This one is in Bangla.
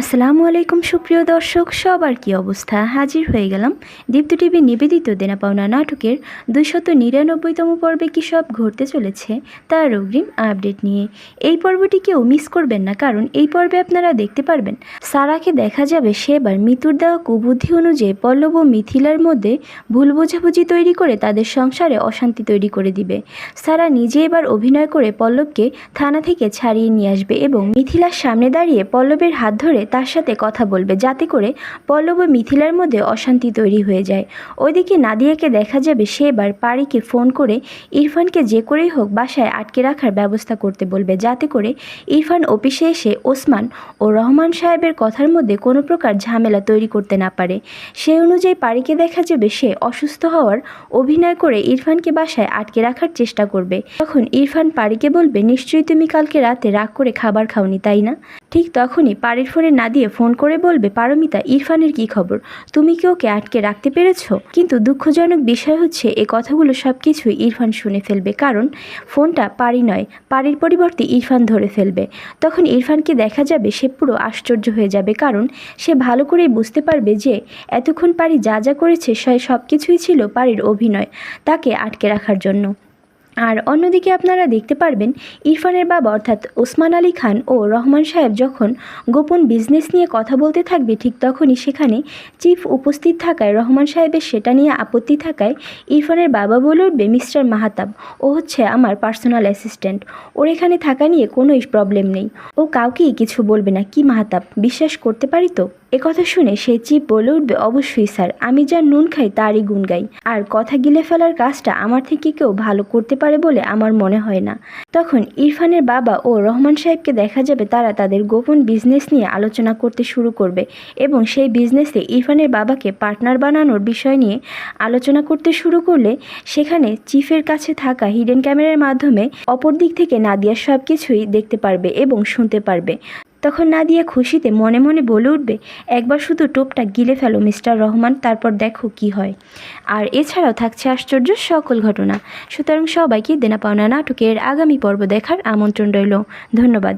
আসসালামু আলাইকুম সুপ্রিয় দর্শক, সবার কি অবস্থা? হাজির হয়ে গেলাম দীপ্ত টিভি নিবেদিত দেনা পাওনা নাটকের দুইশত নিরানব্বইতম পর্বে কী সব ঘটতে চলেছে তার অগ্রিম আপডেট নিয়ে। এই পর্বটি কেউ মিস করবেন না, কারণ এই পর্বে আপনারা দেখতে পারবেন সারাকে দেখা যাবে সে এবার মিতুর দেওয়া কুবুদ্ধি অনুযায়ী পল্লব ও মিথিলার মধ্যে ভুল বোঝাবুঝি তৈরি করে তাদের সংসারে অশান্তি তৈরি করে দিবে। সারা নিজে এবার অভিনয় করে পল্লবকে থানা থেকে ছাড়িয়ে নিয়ে আসবে এবং মিথিলার সামনে দাঁড়িয়ে পল্লবের হাত ধরে তার সাথে কথা বলবে, যাতে করে পল্লব মিথিলার মধ্যে অশান্তি তৈরি হয়ে যায়। ওইদিকে নাদিয়াকে দেখা যাবে সে এবার পারিকে ফোন করে ইরফানকে যে করেই হোক বাসায় আটকে রাখার ব্যবস্থা করতে বলবে, যাতে করে ইরফান অফিসে এসে ওসমান ও রহমান সাহেবের কথার মধ্যে কোনো প্রকার ঝামেলা তৈরি করতে না পারে। সেই অনুযায়ী পারিকে দেখা যাবে সে অসুস্থ হওয়ার অভিনয় করে ইরফানকে বাসায় আটকে রাখার চেষ্টা করবে। তখন ইরফান পারিকে বলবে, নিশ্চয়ই তুমি কালকে রাতে রাগ করে খাবার খাওনি, তাই না? ঠিক তখনই পারির ফোনে না দিয়ে ফোন করে বলবে, পারমিতা, ইরফানের কি খবর? তুমি কি ওকে আটকে রাখতে পেরেছ? কিন্তু দুঃখজনক বিষয় হচ্ছে, এ কথাগুলো সব কিছুই ইরফান শুনে ফেলবে। কারণ, ফোনটা পারি নয়, পারির পরিবর্তে ইরফান ধরে ফেলবে। তখন ইরফানকে দেখা যাবে, সে পুরো আশ্চর্য হয়ে যাবে। কারণ, সে ভালো করেই বুঝতে পারবে যে, এতক্ষণ পারি যা যা করেছে, সে সব কিছুই ছিল পারির অভিনয়, তাকে আটকে রাখার জন্য। আর অন্যদিকে আপনারা দেখতে পারবেন ইরফানের বাবা অর্থাৎ ওসমান আলী খান ও রহমান সাহেব যখন গোপন বিজনেস নিয়ে কথা বলতে থাকবে, ঠিক তখনই সেখানে চিফ উপস্থিত থাকায়, রহমান সাহেবের সেটা নিয়ে আপত্তি থাকায় ইরফানের বাবা বলে উঠবে, মিস্টার মাহাতাব, ও হচ্ছে আমার পার্সোনাল অ্যাসিস্ট্যান্ট ওর এখানে থাকা নিয়ে কোনো প্রবলেম নেই। ও কাউকেই কিছু বলবে না। কি মাহাতাব, বিশ্বাস করতে পারি তো? কথা শুনে সে চিপ বলে উঠবে, অবশ্যই স্যার, আমি যার নুন খাই তারই গুণ গাই। আর কথা গিলে ফেলার কাজটা আমার থেকে কেউ ভালো করতে পারে বলে আমার মনে হয় না। তখন ইরফানের বাবা ও রহমান সাহেবকে দেখা যাবে তারা তাদের গোপন বিজনেস নিয়ে আলোচনা করতে শুরু করবে এবং সেই বিজনেসে ইরফানের বাবাকে পার্টনার বানানোর বিষয় নিয়ে আলোচনা করতে শুরু করলে সেখানে চিফের কাছে থাকা হিডেন ক্যামেরার মাধ্যমে অপর দিক থেকে নাদিয়া সব কিছুই দেখতে পারবে এবং শুনতে পারবে। তখন নাদিয়া খুশিতে মনে মনে বলে উঠবে, একবার শুধু টোপটা গিলে ফেলো, মিস্টার রহমান, তারপর দেখো কি হয়। আর এছাড়াও থাকছে আশ্চর্য সকল ঘটনা। সুতরাং সবাইকে দেনা পাওনা নাটকের আগামী পর্ব দেখার আমন্ত্রণ রইল। ধন্যবাদ।